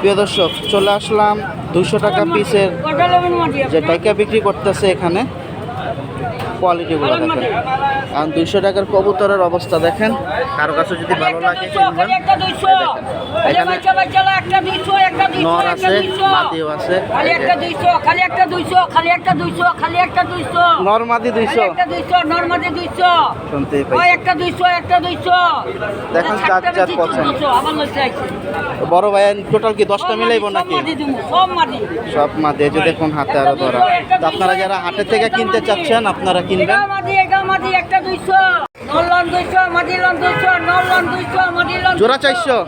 প্রিয় দর্শক চলে আসলাম দুশো টাকা পিসের যে টাইকা বিক্রি করতেছে এখানে কোয়ালিটিগুলো দেখেন। কারণ দুইশো টাকার কবুতরের অবস্থা দেখেন। কারও কাছে যদি ভালো লাগে নর আছে মাদিও আছে খালি একটা দুইশো খালি একটা দুইশো খালি একটা দুইশো খালি একটা দুইশো। নর মাদি দুইশো। একটা দুইশো নর্মাদি দুইশো। শুনতেই পাই। একটা দুইশো একটা দুইশো। দেখেন যার যার পছন্দ। বড় ভাই টোটাল কি দশটা মিলাইব নাকি? সব মা দিয়ে মাদি, এই যে দেখুন হাতে আরও ধরা। আপনারা যারা হাটের থেকে কিনতে চাচ্ছেন, আপনারা কিনবেন। জোড়া চারশো?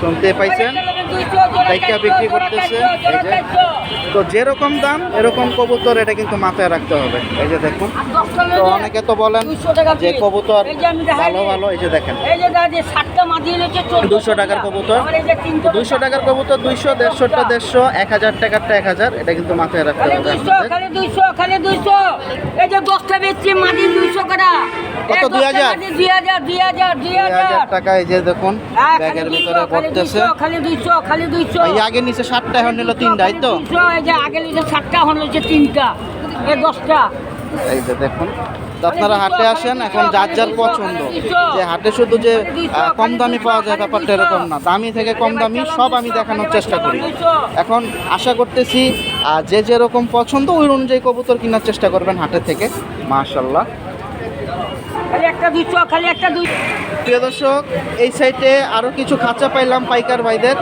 শুনতে পাইছেন? টাইকা বিক্রি করতেছে। তো যেরকম দাম এরকম কবুতর এটা কিন্তু মাথায় রাখতে হবে। এই যে দেখুন তো অনেকে তো বলেন যে কবুতর ভালো ভালো এই যে দেখেন। দুশো টাকার কবুতর। দুইশো টাকার কবুতর দুইশো দেড়শোটা দেড়শো এক হাজার টাকারটা এক হাজার এটা কিন্তু মাথায় রাখতে হবে দুইশো খালি দুইশো খালি দুইশো। এই যে দশটা বেচছি দুইশো করা। কত, দুই হাজার? দুই হাজার দুই হাজার দুই হাজার টাকা এই যে দেখুন হ্যাঁ, ব্যাগের ভিতরে দুইশো, খালি দুইশো খালি দুইশো। এই আগে নিচে ষাটটা এখন নিল তিনটা এই তো? এই যে আগে লিখে সাতটা এখন লিখে তিনটা এই দশটা। এই যে দেখুন আপনারা হাটে আসেন এখন যার যার পছন্দ। যে হাটে শুধু যে কম দামি পাওয়া যায় ব্যাপারটা এরকম না। দামি থেকে কম দামি সব আমি দেখানোর চেষ্টা করি। এখন আশা করতেছি যে যেরকম পছন্দ ওই অনুযায়ী কবুতর কেনার চেষ্টা করবেন হাটে থেকে। মাশাল্লাহ দর্শক, এই সাইডে আরও কিছু খাঁচা পাইলাম পাইকার ভাইদের।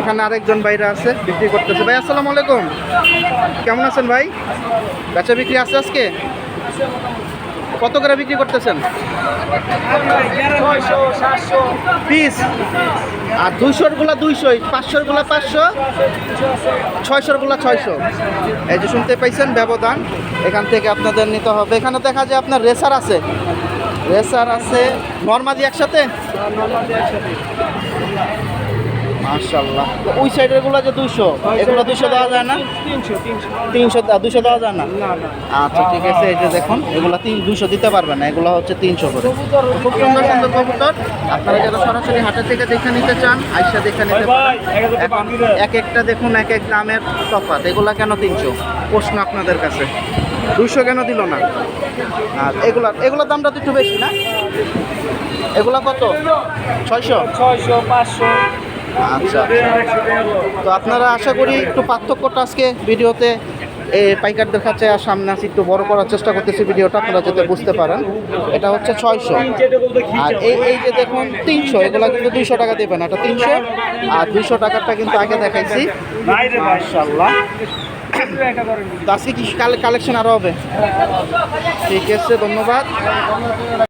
এখানে আরেকজন ভাইরা আছে, বিক্রি করতেছে। ভাই, আসসালামু আলাইকুম। কেমন আছেন ভাই? বেচা বিক্রি আছে আজকে? কত করে বিক্রি করতেছেন? পিস। আর দুইশোরগুলা দুইশো পাঁচশোরগুলা পাঁচশো, ছয়শোরগুলা ছয়শো। এই যে শুনতে পাইছেন ব্যবধান, এখান থেকে আপনাদের নিতে হবে। এখানে দেখা যায় আপনার রেসার আছে। রেসার আছে নর্মাদি একসাথে? মাশাল্লাহ তো ওই সাইডেরগুলো যে দুশো এগুলো দুশো দেওয়া যায় না? তিনশো দুশো দেওয়া যায় না? আচ্ছা ঠিক আছে এই যে দেখুন এগুলো তিন দুশো দিতে পারবে না এগুলো হচ্ছে তিনশো করে। খুব সুন্দর সুন্দর কবুতর। আপনারা যারা সরাসরি হাটে থেকে দেখে নিতে চান আইসা দেখে নিতে পারেন। এক একটা দেখুন এক এক দামের তফাৎ এগুলা কেন তিনশো? প্রশ্ন আপনাদের কাছে। দুশো কেন দিল না? আর এগুলা এগুলোর দামটা তো একটু বেশি না? এগুলা কত? ছয়শো? ছয়শো পাঁচশো। আচ্ছা। তো আপনারা আশা করি একটু পার্থক্যটা আজকে ভিডিওতে এই পাইকারদের কাছে আর সামনে আসি একটু বড় করার চেষ্টা করতেছি ভিডিওটা আপনারা যাতে বুঝতে পারেন। এটা হচ্ছে ছয়শো। আর এই এই যে দেখুন তিনশো এগুলো কিন্তু দুইশো টাকা দেবেন। এটা তিনশো আর দুইশো টাকারটা কিন্তু আগে দেখাইছি। মার্শাল্লাহ আজকে কি কালেকশন আরও হবে? ঠিক আছে ধন্যবাদ।